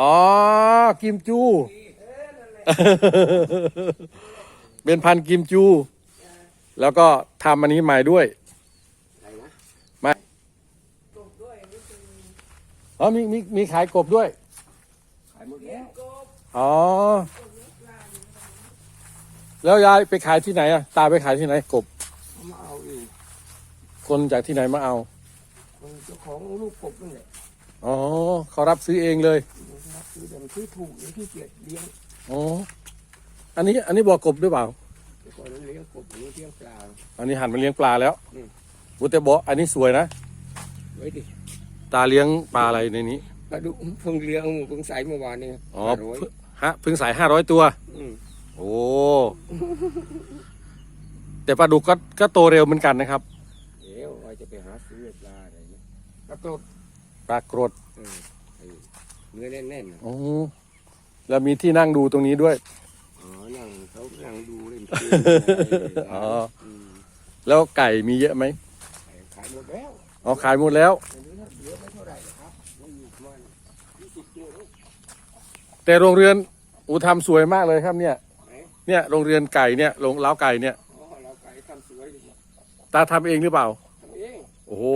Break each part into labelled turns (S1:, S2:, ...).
S1: อ๋อ กิมจู เป็นพันธุ์กิมจู แล้วก็ทำอันนี้ใหม่ด้วย
S2: อะไรนะ
S1: มาอ๋อมีมีมีขายกบด้วย
S2: ขายหมดแล้ว
S1: อ๋อ แล้วยายไปขายที่ไหนอะ ตาไปขายที่ไหนกบ
S2: เขามาเอาเอง
S1: คนจากที่ไหนมาเอา
S2: คนเจ้าของลูกกบนั่นแหละ
S1: อ๋อเขารับซื้อเองเลย
S2: นะครับคือแต่มันซื้อถูกหรือที่เกียจเลี้ยง
S1: อ๋อ อันนี้อันนี้บ่อกบด้วยเปล่า
S2: แต่ก่อนนั้นเลี้ยงกบหรือเลี้ยงปลา
S1: อันนี้หันมาเลี้ยงปลาแล้ว
S2: อืม
S1: อุยแต่บ่ออันนี้สวยนะ
S2: ไว้ดิ
S1: ตาเลี้ยงปลาอะไรในนี้
S2: ปลาดุกเพิ่งเลี้ยงเพิ่งใส่เมื่อวานนี้
S1: อ๋อ
S2: ห้าร้อย
S1: เพิ่งฮะเพิ่งใส่ห้าร้อยตัว
S2: อืม
S1: โอ้ แต่ปลาดุกก็ก็โตเร็วเหมือนกันนะครับ
S2: เดี๋ยวว่าจะไปหาซื้อปลาอะไรเนี่ยปลาโตด
S1: ปลากรด
S2: เออไอ้ เนื้อแน่นๆน่ะ
S1: โอ้แล้วมีที่นั่งดูตรงนี้ด้วย
S2: อ๋อนั่งเขานั่งดูเล่นเกม
S1: อ๋อ
S2: ม
S1: แล้วไก่มีเยอะไหม
S2: ขายหมดแล้ว
S1: อ๋อขายหมดแล้ว
S2: อันนี้เหลือไม่เท่าไหร่หรอกครับมันอยู่ประมาณยี่สิบตัวเอง
S1: แต่โรงเรือนอูทำสวยมากเลยครับเนี่ย
S2: ไหน
S1: เนี่ยโรงเรือนไก่เนี่ยโรงเล้าไก่เนี่ย
S2: อ๋อเราไก่ทำสวยดี
S1: ตาทำเองหรือเปล่า
S2: ทำเอง
S1: โอ้โห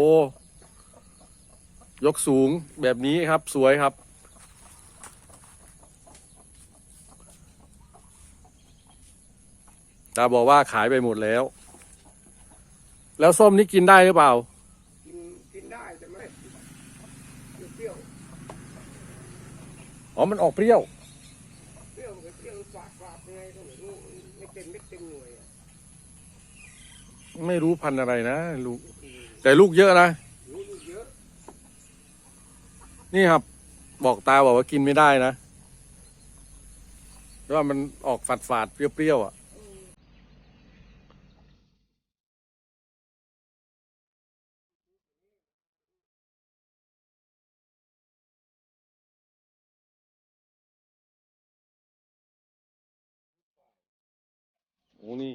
S1: ยกสูงแบบนี้ครับสวยครับ ตาบอกว่าขายไปหมดแล้ว แล้วส้มนี่กินได้หรือเปล่า
S2: กินกินได้แต่ไม่เปรี้ยว
S1: อ๋อมันออกเปรี้ยว
S2: ๆเปรี้ยวมันก็เปรี้ยวฝาดฝาดยังไงก็ไม่รู้ไม่เต็มไม่เต็มหน่วยอะ
S1: ไม่รู้พันธุ์อะไรนะลูกแต่ลูกเยอะนะ
S2: รู้ลูกเยอะ
S1: นี่ครับ บอกตาบอกว่ากินไม่ได้นะเพราะว่ามันออกฝาดฝาดๆเปรี้ยวๆอะ อ้นี่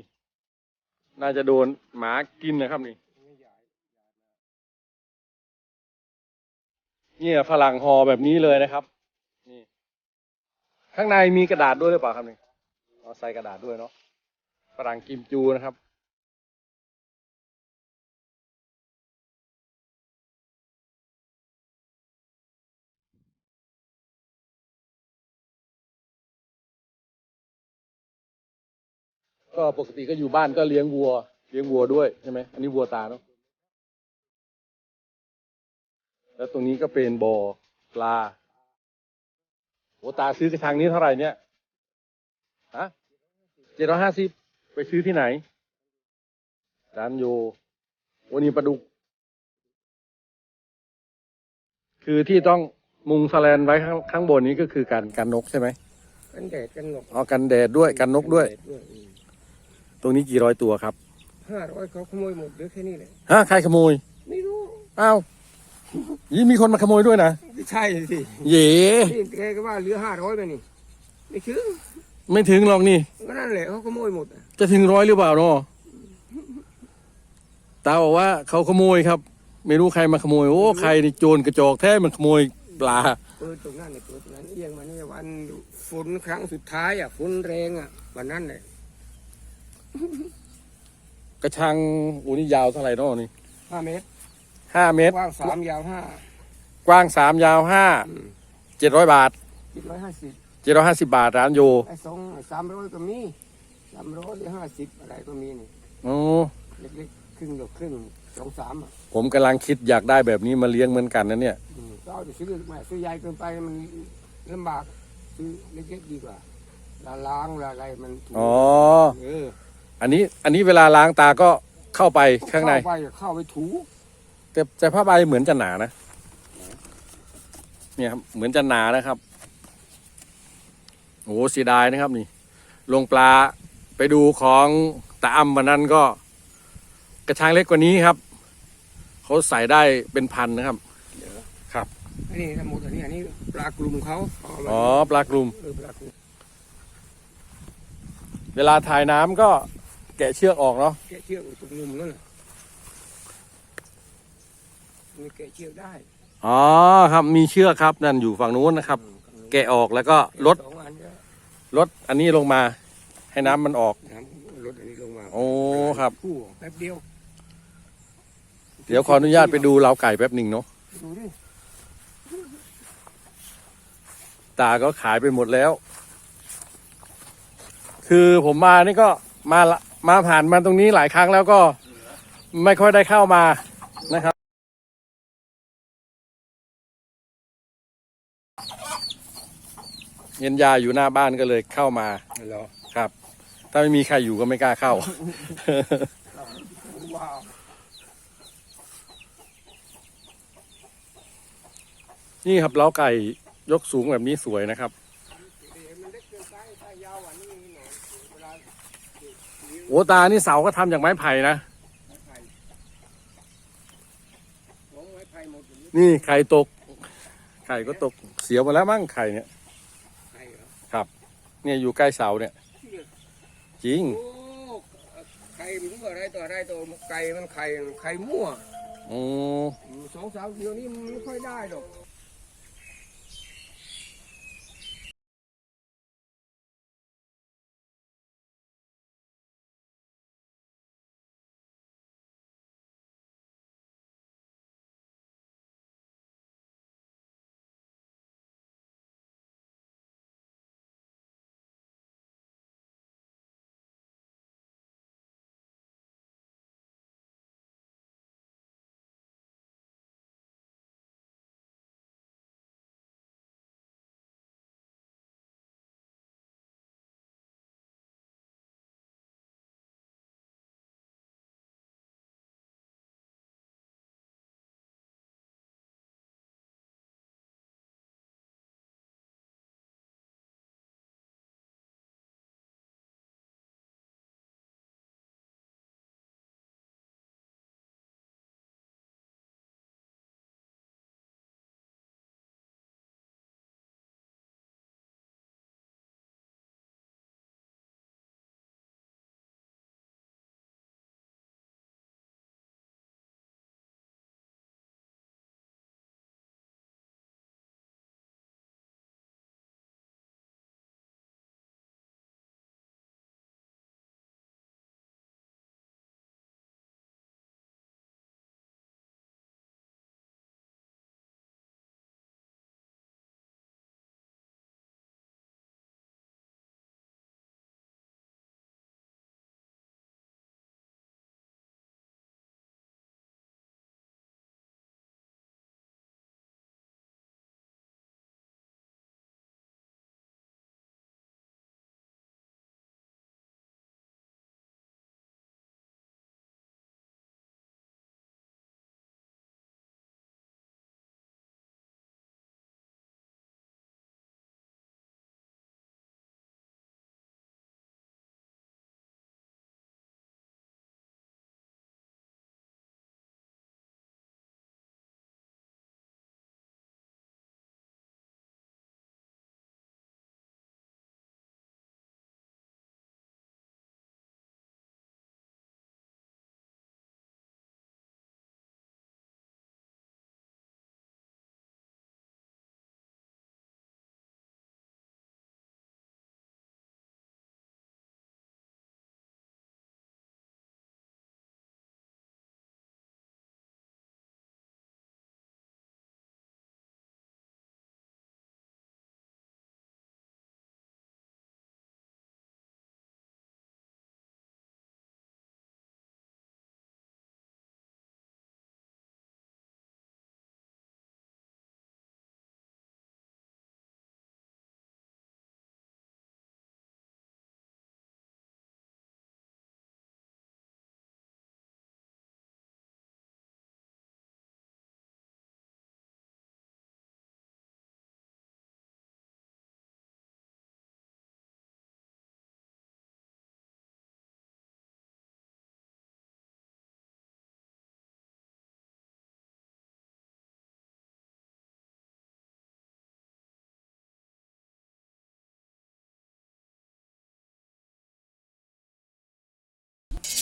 S1: น่าจะโดนหมากินนะครับนี่เนี่ยฝรั่งห่อแบบนี้เลยนะครับ นี่ ข้างในมีกระดาษด้วยหรือเปล่าครับนี่เอาใส่กระดาษด้วยเนาะฝรั่งกิมจูนะครับ ก็ปกติก็อยู่บ้านก็เลี้ยงวัว เลี้ยงวัวด้วยใช่ไหมอันนี้วัวตาเนาะแล้วตรงนี้ก็เป็นบ่อปลาโอตาซื้อกระชังนี้เท่าไหร่เนี่ยฮะเจ็ดร้อยห้าสิบไปซื้อที่ไหนร้านโยวันนี้ปลาดุก คือที่ต้องมุงสแลนไว้ข้างข้างบนนี้ก็คือการกันนกใช่ไหม
S2: กันแดดกันหนก
S1: อ๋อกันแดดด้วยกันนกด้วย
S2: อืม
S1: ตรงนี้กี่ร้อยตัวครับ
S2: ห้าร้อยเขาขโมยหมดเหลือแค่นี้แหละ
S1: ฮะใครขโมย
S2: ไม่รู้
S1: อ้าวยี่มีคนมาขโมยด้วยนะ
S2: ไม่ใช่สิ
S1: เย่
S2: นี่แกก็ว่าเหลือห้าร้อยไปนี่ไม่ถึง
S1: ไม่ถึงหรอกนี่
S2: ก็นั่นแหละเขาขโมยหมดอะ
S1: จะถึงร้อยหรือเปล่าเนาะตาบอกว่าเขาขโมยครับ ไม่รู้ใครมาขโมยโอ้ใครนี่โจรกระจอกแท้มันขโมยปลา
S2: เปิดตรงนั้นเนี่ยเปิดตรงนั้นเอียงมานี่วันฝนครั้งสุดท้ายอะฝนแรงอะวันนั้นเลย
S1: กระชังโอ้นี่ยาวเท่าไหร่เนาะนี่
S2: ห้าเมตร
S1: ห้าเมตร
S2: กว้างสามยาวห้าก
S1: ว้างสามยาวห้าเจ็ดร้อยบาท
S2: เจ็ดร้อยห้าสิบ
S1: เจ็ดร้อยห้าสิบาทร้านโย
S2: ไอ้สองสามร้อยก็มีสามร้อยหรือห้าสิบอะไรก็มีนี่
S1: โอ้
S2: เล็กๆครึ่งดอกครึ่งสองสามอะ
S1: ผมกำลังคิดอยากได้แบบนี้มาเลี้ยงเหมือนกันนะเนี่ย
S2: อืมก็เอาไปซื้อมาซื้อใหญ่เกินไปมันลำบากซื้อเล็กๆดีกว่าลาล้างลาอะไรมันถูก
S1: อ๋อ
S2: เออ
S1: อันนี้อันนี้เวลาล้างตาก็เข้าไปข้างใน
S2: เข้าไปเข้าไปถู
S1: แต่แต่ผ้าใบเหมือนจะหนานะ เนี่ยครับเหมือนจะหนานะครับโอ้โหเสียดายนะครับนี่ ลงปลาไปดูของตาอำวันนั้นก็ กระชังเล็กกว่านี้ครับเขาใส่ได้เป็นพันนะครับ
S2: อันนี้ทั้งหมดอันนี้อันนี้ปลากลุ่มเขาเอามา
S1: อ๋อปลากลุ่ม
S2: เออปลากลุ่ม
S1: เวลาถ่ายน้ำก็แกะเชือกออกเนาะ
S2: แกะเชือกอยู่ตรงมุมนั่นแหละมีแกะเชือกได้
S1: อ๋อครับมีเชือกครับนั่นอยู่ฝั่งนู้นนะครับ
S2: อืมตรงนู้น
S1: แกะออกแล้วก็ลด
S2: สองอันก็
S1: ลดอันนี้ลงมา ให้น้ำมันออก
S2: น้ำลดอันนี้ลงมา
S1: โอ้ครับ
S2: คู่แป๊บเดียว
S1: เดี๋ยวขออนุญาตไปดูเล้าไก่แป๊บหนึ่งเนาะ
S2: ดูดิ
S1: ตาก็ขายไปหมดแล้ว คือผมมานี่ก็มาละ มาผ่านมาตรงนี้หลายครั้งแล้วก็ไม่ค่อยได้เข้ามานะครับ เย็นยาอยู่หน้าบ้านก็เลยเข้ามา
S2: เหรอ
S1: ครับ ถ้าไม่มีใครอยู่ก็ไม่กล้าเข้า นี่ครับเล้าไก่ยกสูงแบบนี้สวยนะครับ
S2: มันเล็กเกินไปถ้ายาวกว่านี้หน่อยเวลา
S1: โอ้ตา นี่เสาก็ทำจากไม้ไผ่นะ
S2: ไม้ไผ่ของไม้ไผ่หมดเลย
S1: นี่ไข่ตก ไข่ก็ตก เสียหมดแล้วมั้งไข่เนี่ย
S2: ไผ่เหรอ
S1: เนี่ยอยู่ใกล้เสาเนี่ย จริง
S2: โอ้ไข่มันก็อะไรต่ออะไรตัวไก่มันไข่ไข่มั่ว
S1: อืม
S2: อยู่สองสามเดียวนี้มันไม่ค่อยได้หรอก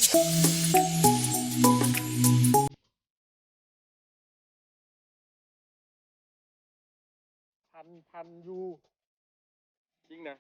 S1: พันพันยูจริงนะ